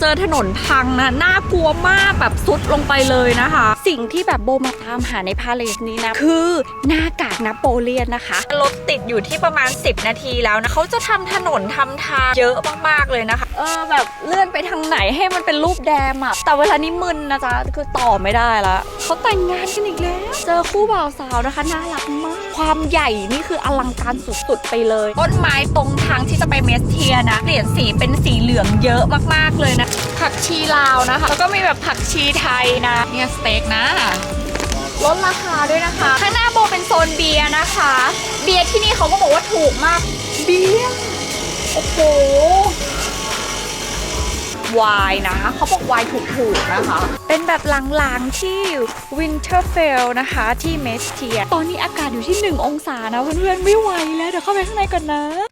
เจอถนนพังนะน่ากลัวมากแบบซุดลงไปเลยนะคะ สิ่งที่แบบโบมาตามหาในพาเลสนี้นะ คือหน้ากากนโปเลียนนะคะรถติดอยู่ที่ประมาณ 10 นาทีแล้วนะเขาจะทำถนนทำทางเยอะมากๆเลยนะคะ เออแบบเลื่อนไปทางไหนให้มันเป็นรูปแดมอะแต่เวลานี้มึนนะจ๊ะคือต่อไม่ได้ละเขาแต่งงานกันอีกแล้วเจอคู่บ่าวสาวนะคะน่ารักมาก ความใหญ่นี่คืออลังการสุดๆไปเลยต้นไม้ตรงทางที่จะไปเมสเทียนะเปลี่ยนสีเป็นสีเหลืองเยอะมากๆเลยนะผักชีลาวนะคะ แล้วก็มีแบบผักชีไทยนะ เนี่ยสเต็กนะลดราคาด้วยนะคะ ข้างหน้าโบเป็นโซนเบียร์นะคะ เบียร์ที่นี่เขาก็บอกว่าถูกมาก เบียร์ โอ้โห วายนะ เขาบอกวายถูกๆนะคะ เป็นแบบหลังๆที่ Winterfell นะคะที่เมสเทีย ตอนนี้อากาศอยู่ที่ 1 องศานะเพื่อนๆ ไม่ไหวแล้ว เดี๋ยวเข้าไปข้างในก่อนนะ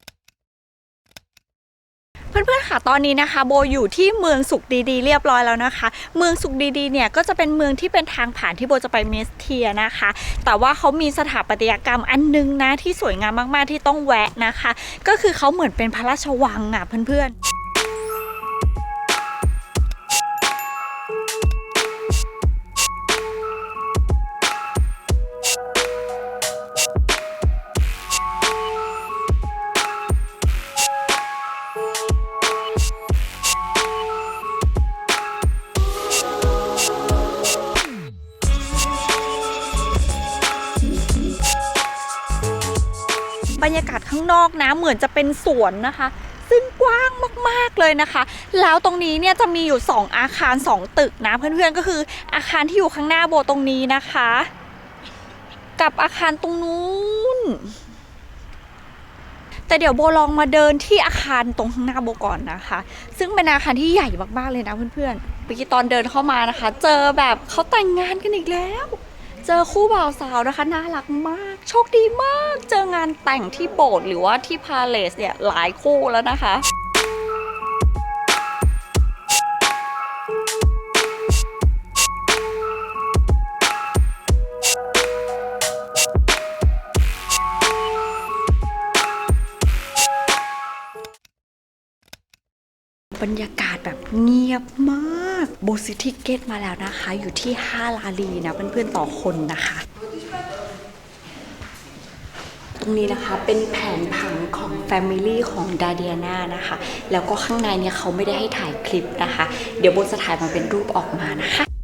เพื่อนๆค่ะตอนนี้นะคะ โบอยู่ที่เมืองสุขดีๆ เรียบร้อยแล้วนะคะ เมืองสุขดีๆเนี่ยก็จะเป็นเมืองที่เป็นทางผ่านที่โบจะไปเมสเทียนะคะ แต่ว่าเขามีสถาปัตยกรรมอันนึงนะที่สวยงามมากๆที่ต้องแวะนะคะ ก็คือเขาเหมือนเป็นพระราชวังอะเพื่อนๆ ข้างนอกนะเหมือนจะเป็นสวนนะคะ ซึ่งกว้างมากๆเลยนะคะ แล้วตรงนี้เนี่ยจะมีอยู่ 2 อาคาร 2 ตึกนะเพื่อนๆก็คืออาคารที่อยู่ข้างหน้าโบตรงนี้นะคะ กับอาคารตรงนู้นแต่เดี๋ยวโบลองมาเดินที่อาคารตรงข้างหน้าโบก่อนนะคะ ซึ่งเป็นอาคารที่ใหญ่มากๆเลยนะเพื่อนๆเมื่อกี้ตอนเดินเข้ามานะคะ เจอแบบเขาแต่งงานกันอีกแล้ว เจอคู่บ่าวสาวนะคะน่ารักมาก โชคดีมาก เจองานแต่งที่โบสถ์หรือว่าที่พาเลสเนี่ยหลายคู่แล้วนะคะ บรรยากาศแบบเงียบมากโบซิทิเกตมาแล้วนะคะ อยู่ที่ 5 ลาลีนะเพื่อนๆต่อคนนะคะ ตรงนี้นะคะเป็นแผนผังของ Family ของดาเดียนานะคะ แล้วก็ข้างในเนี่ยเขาไม่ได้ให้ถ่ายคลิปนะคะ เดี๋ยวโบจะถ่ายมาเป็นรูปออกมานะคะ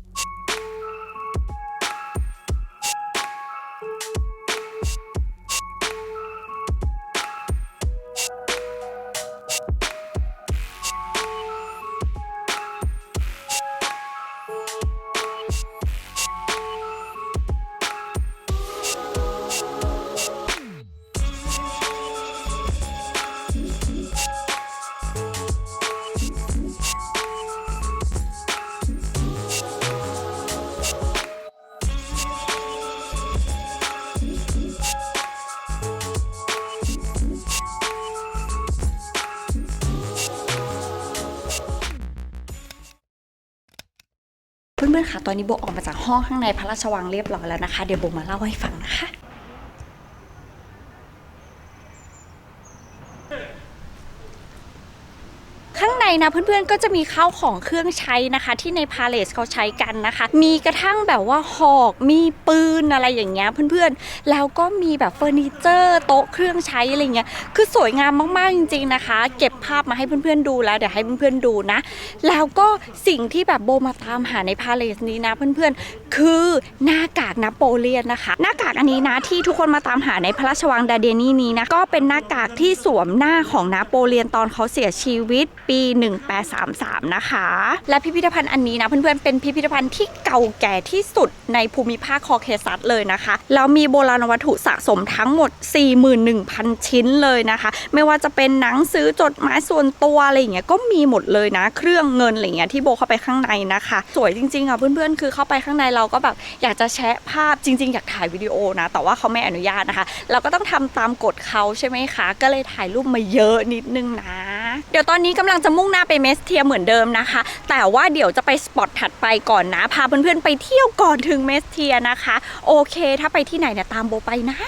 เพื่อนๆค่ะตอนนี้โบออกมาจากห้องข้างในพระราชวังเรียบร้อยแล้วนะคะ เดี๋ยวโบมาเล่าให้ฟังนะคะ ข้างในนะเพื่อนๆก็จะมีข้าวของเครื่องใช้นะคะ ที่ในพาเลสเขาใช้กันนะคะ มีกระทั่งแบบว่าหอกมีปืนอะไรอย่างเงี้ยเพื่อนๆ แล้วก็มีแบบเฟอร์นิเจอร์ โต๊ะเครื่องใช้อะไรเงี้ยคือสวยงามมากๆจริงๆนะคะ เก็บภาพมาให้เพื่อนๆดูแล้วเดี๋ยวให้เพื่อนๆดูนะ แล้วก็สิ่งที่แบบโบมาตามหาในพาเลสนี้นะเพื่อนๆ คือหน้ากากนโปเลียนนะคะ หน้ากากอันนี้นะที่ทุกคนมาตามหาในพระราชวังดาเดนีนี้นะก็เป็นหน้ากากที่สวมหน้าของนโปเลียนตอนเขาเสียชีวิตปี1833 นะคะ และพิพิธภัณฑ์อันนี้นะเพื่อนๆเป็นพิพิธภัณฑ์ที่เก่าแก่ที่สุดในภูมิภาคคอเคซัสเลยนะคะแล้วมีโบราณวัตถุสะสมทั้งหมด 41,000 ชิ้นเลยนะคะ ไม่ว่าจะเป็นหนังสือจดหมายส่วนตัวอะไรอย่างเงี้ยก็มีหมดเลยนะ เครื่องเงินอะไรเงี้ยที่โบเข้าไปข้างในนะคะ สวยจริงๆอะเพื่อนๆ คือเข้าไปข้างในเราก็แบบอยากจะแชะภาพจริง ๆ อยากถ่ายวิดีโอนะ แต่ว่าเขาไม่อนุญาตนะคะ เราก็ต้องทำตามกฎเขาใช่ไหมคะ ก็เลยถ่ายรูปมาเยอะนิดนึงนะ เดี๋ยวตอนนี้กำลังจะมุ่งหน้าไปเมสเทียเหมือนเดิมนะคะ แต่ว่าเดี๋ยวจะไปสปอตถัดไปก่อนนะ พาเพื่อนๆไปเที่ยวก่อนถึงเมสเทียนะคะ โอเค ถ้าไปที่ไหนเนี่ยตามโบไปนะ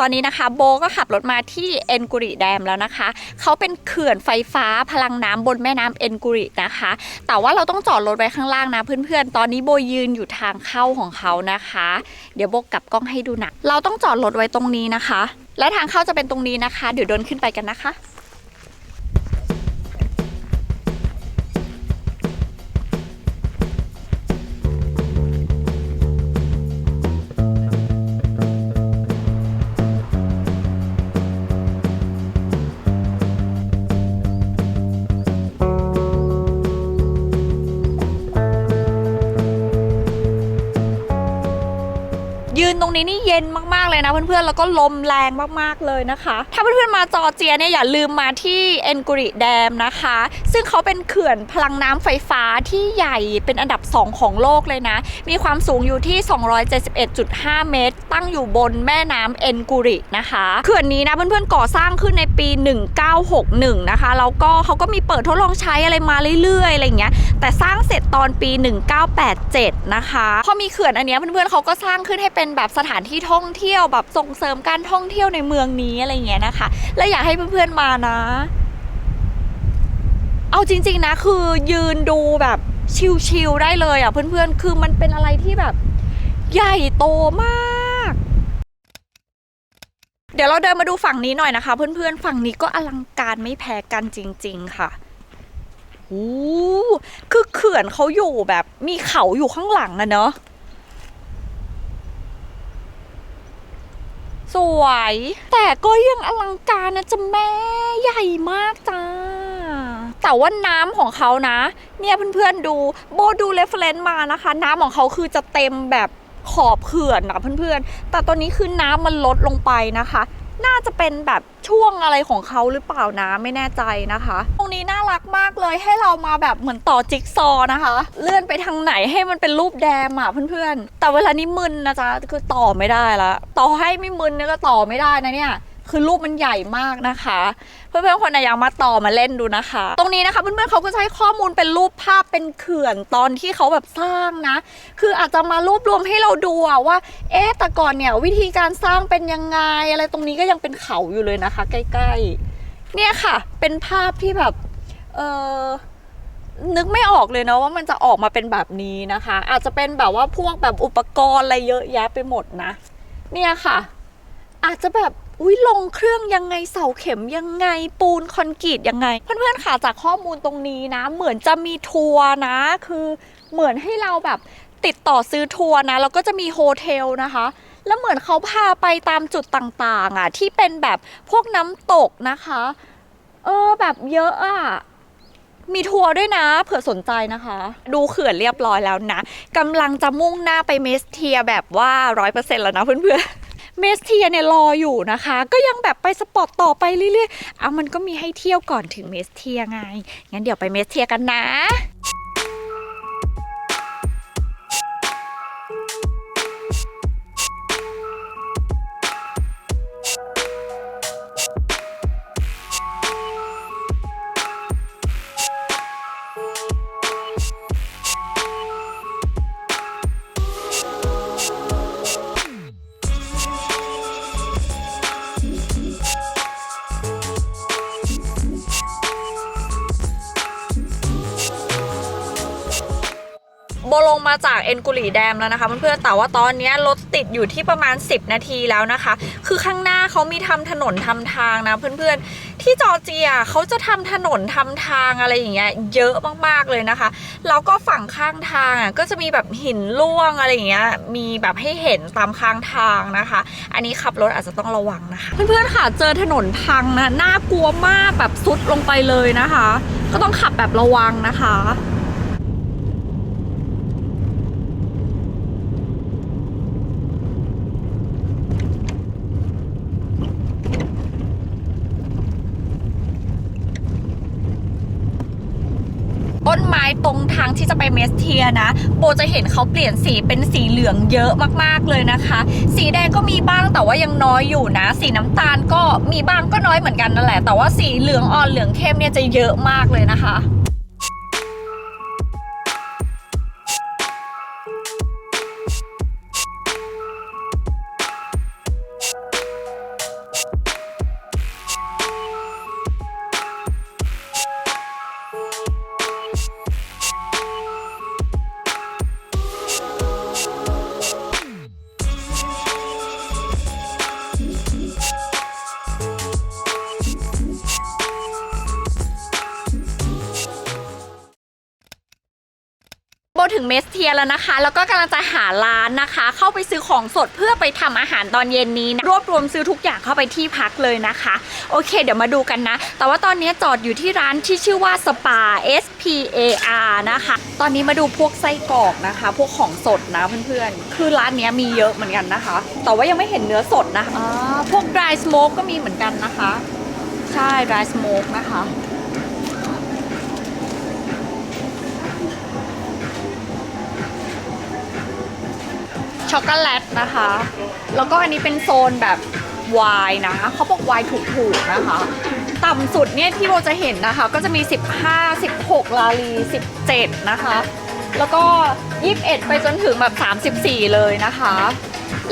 ตอนนี้นะคะ โบก็ขับรถมาที่เอ็นกุริแดมแล้วนะคะ เขาเป็นเขื่อนไฟฟ้าพลังน้ำบนแม่น้ำเอ็นกุรินะคะ แต่ว่าเราต้องจอดรถไว้ข้างล่างนะเพื่อนๆ ตอนนี้โบยืนอยู่ทางเข้าของเขานะคะ เดี๋ยวโบกลับกล้องให้ดูนะ เราต้องจอดรถไว้ตรงนี้นะคะ และทางเข้าจะเป็นตรงนี้นะคะ เดี๋ยวเดินขึ้นไปกันนะคะ นตรงนี้นี่เย็นมากๆเลยนะเพื่อนๆ แล้วก็ลมแรงมากๆเลยนะคะ ถ้าเพื่อนๆ มาจอร์เจียเนี่ยอย่าลืมมาที่เอ็นกุริแดมนะคะ ซึ่งเขาเป็นเขื่อนพลังน้ำไฟฟ้าที่ใหญ่เป็นอันดับ 2 ของโลกเลยนะ มีความสูงอยู่ที่ 271.5 เมตร ตั้งอยู่บนแม่น้ำเอ็นกุรินะคะ เขื่อนนี้นะเพื่อนๆ ก่อสร้างขึ้นในปี 1961 นะคะ แล้วก็เขาก็มีเปิดทดลองใช้อะไรมาเรื่อยๆ อะไรเงี้ย แต่สร้างเสร็จตอนปี 1987 นะคะ พอมีเขื่อนอันเนี้ยเพื่อนๆ เขาก็สร้างขึ้นให้เป็นแบบสถานที่ท่องเที่ยวที่ยวแบบส่งเสริมการท่องเที่ยวในเมืองนี้อะไรเงี้ยนะคะ และอยากให้เพื่อนๆมานะ เอาจริง ๆ นะคือยืนดูแบบชิลๆได้เลยอะเพื่อนๆ คือมันเป็นอะไรที่แบบ ใหญ่โตมาก เดี๋ยวเราเดินมาดูฝั่งนี้หน่อยนะคะ เพื่อนๆ ฝั่งนี้ก็อลังการไม่แพ้กันจริง ๆ ค่ะโอ้คือเขื่อนเขาอยู่แบบมีเขาอยู่ข้างหลังอะเนาะ สวย แต่ก็ยังอลังการนะจ๊ะแม่ใหญ่มากจ้า แต่ว่าน้ำของเขานะ เนี่ยเพื่อนๆดูโบดูเรฟเฟนซ์มานะคะ น้ำของเขาคือจะเต็มแบบขอบเขื่อนนะเพื่อนๆ แต่ตอนนี้คือน้ำมันลดลงไปนะคะ น่าจะเป็นแบบช่วงอะไรของเขาหรือเปล่านะไม่แน่ใจนะคะ ตรงนี้น่ารักมากเลยให้เรามาแบบเหมือนต่อจิ๊กซอนะคะ เลื่อนไปทางไหนให้มันเป็นรูปแดมอะเพื่อนๆ แต่เวลานี้มึนนะจ๊ะคือต่อไม่ได้ละต่อให้ไม่มึนเนี่ยก็ต่อไม่ได้นะเนี่ย คือรูปมันใหญ่มากนะคะ เพื่อนๆคนไหนอยากมาต่อมาเล่นดูนะคะ ตรงนี้นะคะเพื่อนๆเขาก็จะให้ข้อมูลเป็นรูปภาพเป็นเขื่อนตอนที่เขาแบบสร้างนะ คืออาจจะมารวบรวมให้เราดูว่า เอ๊ะแต่ก่อนเนี่ยวิธีการสร้างเป็นยังไงอะไรตรงนี้ก็ยังเป็นเขาอยู่เลยนะคะ ใกล้ๆ เนี่ยค่ะ เป็นภาพที่แบบ เออนึกไม่ออกเลยนะว่ามันจะออกมาเป็นแบบนี้นะคะ อาจจะเป็นแบบว่าพวกแบบอุปกรณ์อะไรเยอะแยะไปหมดนะ เนี่ยค่ะ อาจจะแบบ อุ้ยลงเครื่องยังไงเสาเข็มยังไงปูนคอนกรีตยังไง เพื่อนๆค่ะจากข้อมูลตรงนี้นะ เหมือนจะมีทัวร์นะ คือเหมือนให้เราแบบติดต่อซื้อทัวร์นะ แล้วก็จะมีโฮเทลนะคะแล้วเหมือนเขาพาไปตามจุดต่างๆอะที่เป็นแบบพวกน้ำตกนะคะ เออแบบเยอะอะมีทัวร์ด้วยนะ เผื่อสนใจนะคะ ดูเขื่อนเรียบร้อยแล้วนะกำลังจะมุ่งหน้าไปเมสเทียแบบว่าร้อยเปอร์เซ็นต์แล้วนะเพื่อนๆ เมสเทียเนี่ยรออยู่นะคะ ก็ยังแบบไปสปอตต่อไปเรื่อยๆ เอามันก็มีให้เที่ยวก่อนถึงเมสเทียไง งั้นเดี๋ยวไปเมสเทียกันนะ จากเอ็นกุลีแดมแล้วนะคะเพื่อนๆแต่ว่าตอนนี้รถติดอยู่ที่ประมาณ 10 นาทีแล้วนะคะ คือข้างหน้าเขามีทำถนนทำทางนะเพื่อนๆ ที่จอร์เจียเขาจะทำถนนทำทางอะไรอย่างเงี้ยเยอะมากๆเลยนะคะแล้วก็ฝั่งข้างทางอะก็จะมีแบบหินร่วงอะไรอย่างเงี้ยมีแบบให้เห็นตามข้างทางนะคะ อันนี้ขับรถอาจจะต้องระวังนะคะ เพื่อนๆค่ะเจอถนนพังนะน่ากลัวมากแบบซุดลงไปเลยนะคะ ก็ต้องขับแบบระวังนะคะ ตรงทางที่จะไปเมสเทียนะ โบจะเห็นเขาเปลี่ยนสีเป็นสีเหลืองเยอะมากๆเลยนะคะ สีแดงก็มีบ้างแต่ว่ายังน้อยอยู่นะ สีน้ำตาลก็มีบ้างก็น้อยเหมือนกันนั่นแหละ แต่ว่าสีเหลืองอ่อนเหลืองเข้มเนี่ยจะเยอะมากเลยนะคะ ถึงเมสเทียแล้วนะคะ แล้วก็กำลังจะหาร้านนะคะ เข้าไปซื้อของสดเพื่อไปทำอาหารตอนเย็นนี้นะรวบรวมซื้อทุกอย่างเข้าไปที่พักเลยนะคะ โอเค เดี๋ยวมาดูกันนะ แต่ว่าตอนนี้จอดอยู่ที่ร้านที่ชื่อว่าสปา S P A R นะคะ ตอนนี้มาดูพวกไส้กรอกนะคะ พวกของสดนะเพื่อนๆ คือร้านนี้มีเยอะเหมือนกันนะคะ แต่ว่ายังไม่เห็นเนื้อสดนะคะอ่าพวก dry smoke ก็มีเหมือนกันนะคะ ใช่ dry smoke นะคะ ช็อกโกแลตนะคะ แล้วก็อันนี้เป็นโซนแบบไวน์นะเขาบอกไวน์ถูกๆนะคะ ต่ำสุดเนี่ยที่โบจะเห็นนะคะ ก็จะมี 15 16 ลาลี 17 นะคะ แล้วก็ 21 ไปจนถึงแบบ 34 เลยนะคะ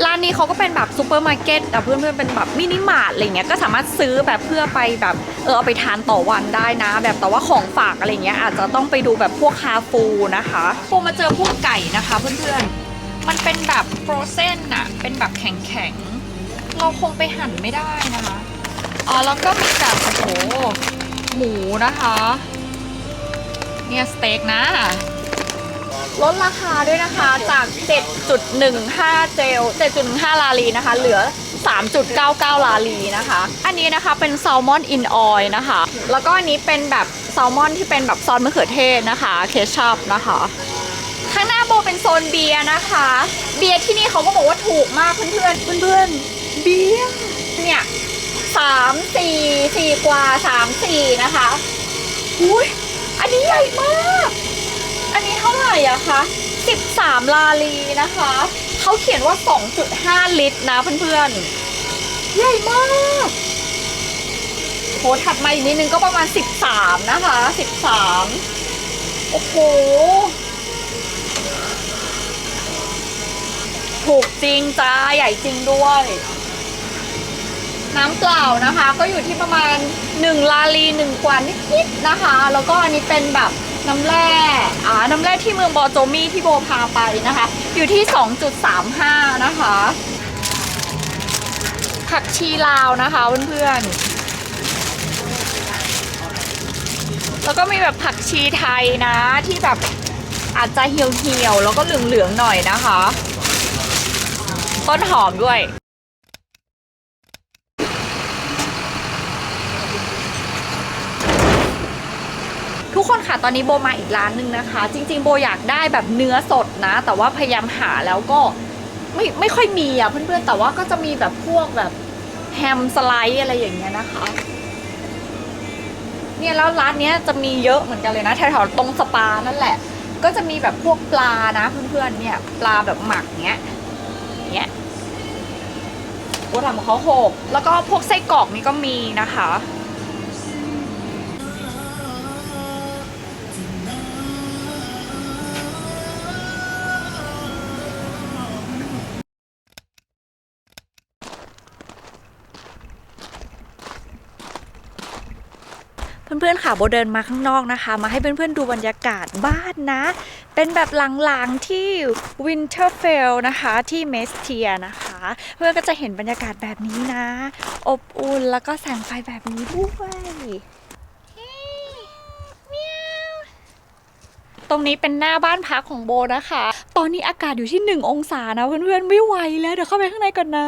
ร้านนี้เขาก็เป็นแบบซูเปอร์มาร์เก็ตแต่เพื่อนๆเป็นแบบมินิมาร์ทอะไรเงี้ยก็สามารถซื้อแบบเพื่อไปแบบเออเอาไปทานต่อวันได้นะ แบบแต่ว่าของฝากอะไรเงี้ยอาจจะต้องไปดูแบบพวกคาฟูนะคะโบมาเจอพวกไก่นะคะเพื่อนๆ มันเป็นแบบโฟรเซนอะเป็นแบบแข็งๆ เราคงไปหั่นไม่ได้นะคะ อ๋อ แล้วก็มีแบบโอ้โห หมูนะคะ เนี่ยสเต็กนะ ลดราคาด้วยนะคะจาก 7.15 เจล 7.15 ลาลีนะคะ เหลือ 3.99 ลาลีนะคะ อันนี้นะคะเป็นแซลมอนอินออยนะคะ แล้วก็อันนี้เป็นแบบแซลมอนที่เป็นแบบซอสมะเขือเทศนะคะ เคชัพนะคะ โบเป็นโซนเบียร์นะคะ เบียร์ที่นี่เขาก็บอกว่าถูกมากเพื่อนๆเพื่อนๆเบียร์เนี่ยสามสี่สี่กว่าสามสี่นะคะอุ้ยอันนี้ใหญ่มาก อันนี้เท่าไหร่อะคะ13ลาลีนะคะเขาเขียนว่า2.5ลิตรนะเพื่อนๆ ใหญ่มากโหถัดมาอีกนิดนึงก็ประมาณ13นะคะ13โอ้โห ถูกจริงจ้าใหญ่จริงด้วย น้ำเปล่านะคะ ก็อยู่ที่ประมาณ 1 ลาลี1กว่านิดๆนะคะ แล้วก็อันนี้เป็นแบบน้ำแร่อ่าน้ำแร่ที่เมืองบอโจมี่ที่โบพาไปนะคะ อยู่ที่ 2.35 นะคะผักชีลาวนะคะเพื่อนๆ แล้วก็มีแบบผักชีไทยนะที่แบบอาจจะเหี่ยวๆ แล้วก็เหลืองๆ หน่อยนะคะ ต้นหอมด้วย ทุกคนค่ะตอนนี้โบมาอีกร้านหนึ่งนะคะ จริง ๆ โบอยากได้แบบเนื้อสดนะ แต่ว่าพยายามหาแล้วก็ไม่ไม่ค่อยมีอะเพื่อนๆแต่ว่าก็จะมีแบบพวกแบบแฮมสไลด์อะไรอย่างเงี้ยนะคะเนี่ยแล้วร้านเนี้ยจะมีเยอะเหมือนกันเลยนะแถวๆตรงสปานั่นแหละ ก็จะมีแบบพวกปลานะเพื่อนๆเนี่ยปลาแบบหมักเงี้ยเงี้ย โอ้ทำของเขาโหกแล้วก็พวกไส้กรอกนี่ก็มีนะคะ เพื่อนๆค่ะโบเดินมาข้างนอกนะคะ มาให้เพื่อนๆดูบรรยากาศบ้านนะ เป็นแบบหลังๆที่ Winterfell นะคะที่เมสเทียนะคะ เพื่อนก็จะเห็นบรรยากาศแบบนี้นะ อบอุ่นแล้วก็แสงไฟแบบนี้ด้วยตรงนี้เป็นหน้าบ้านพักของโบนะคะ ตอนนี้อากาศอยู่ที่ 1 องศานะเพื่อนๆไม่ไหวแล้วเดี๋ยวเข้าไปข้างในก่อนนะ